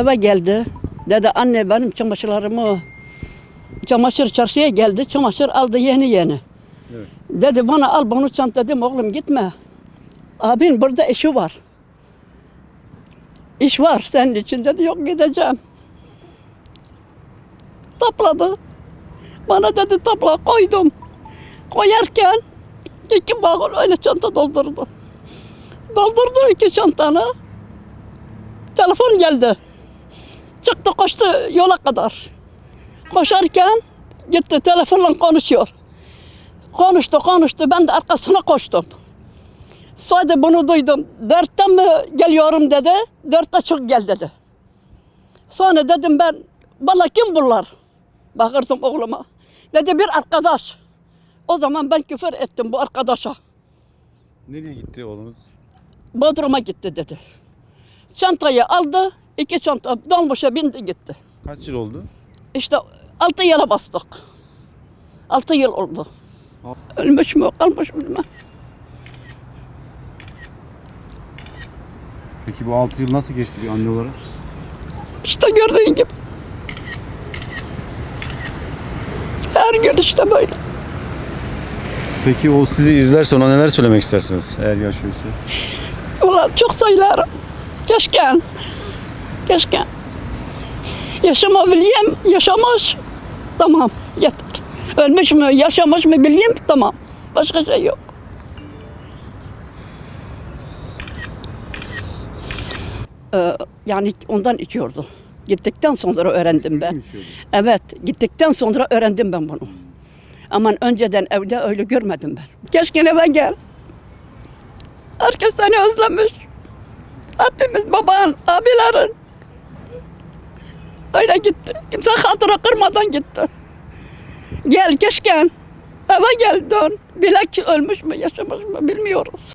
eve geldi. Dedi anne benim çamaşırlarımı çamaşır çarşıya geldi. Çamaşır aldı yeni yeni. Evet. Dedi bana al bunu çant dedim oğlum gitme. Abin burada işi var. İş var senin için dedi yok gideceğim. Topladı. Bana dedi topla koydum. Koyarken iki bağır öyle çanta doldurdu. Doldurdu iki çantanı. Telefon geldi. Çıktı koştu yola kadar. Koşarken gitti telefonla konuşuyor. Konuştu konuştu ben de arkasına koştum. Sadece bunu duydum. Dörtte mi geliyorum dedi. Dörtte çık gel dedi. Sonra dedim ben bana kim bunlar? Bakırdım oğluma. Dedi bir arkadaş. O zaman ben küfür ettim bu arkadaşa. Nereye gitti oğlunuz? Bodrum'a gitti dedi. Çantayı aldı. iki çanta dolmuşa bindi gitti. Kaç yıl oldu? İşte altı yıla bastık. Altı yıl oldu. Ölmüş mü kalmış mı bilmem. Peki bu 6 yıl nasıl geçti bir anne olarak? İşte gördüğün gibi. Her gün işte böyle. Peki o sizi izlerse ona neler söylemek istersiniz eğer yaşıyorsa? Ulan çok söylerim. Keşke. Keşke. Yaşamabileyim, yaşamış. Tamam, yeter. Ölmüş mü, yaşamış mı bileyim, tamam. Başka şey yok. Ee, yani ondan içiyordu. Gittikten sonra öğrendim ben. İçiyordu? Evet, gittikten sonra öğrendim ben bunu. Aman önceden evde öyle görmedim ben. Keşke eve gel. Herkes seni özlemiş. Hepimiz baban, abilerin. Öyle gitti. Kimse hatıra kırmadan gitti. Gel keşke. Eve gel dön. Bilek ölmüş mü yaşamış mı bilmiyoruz.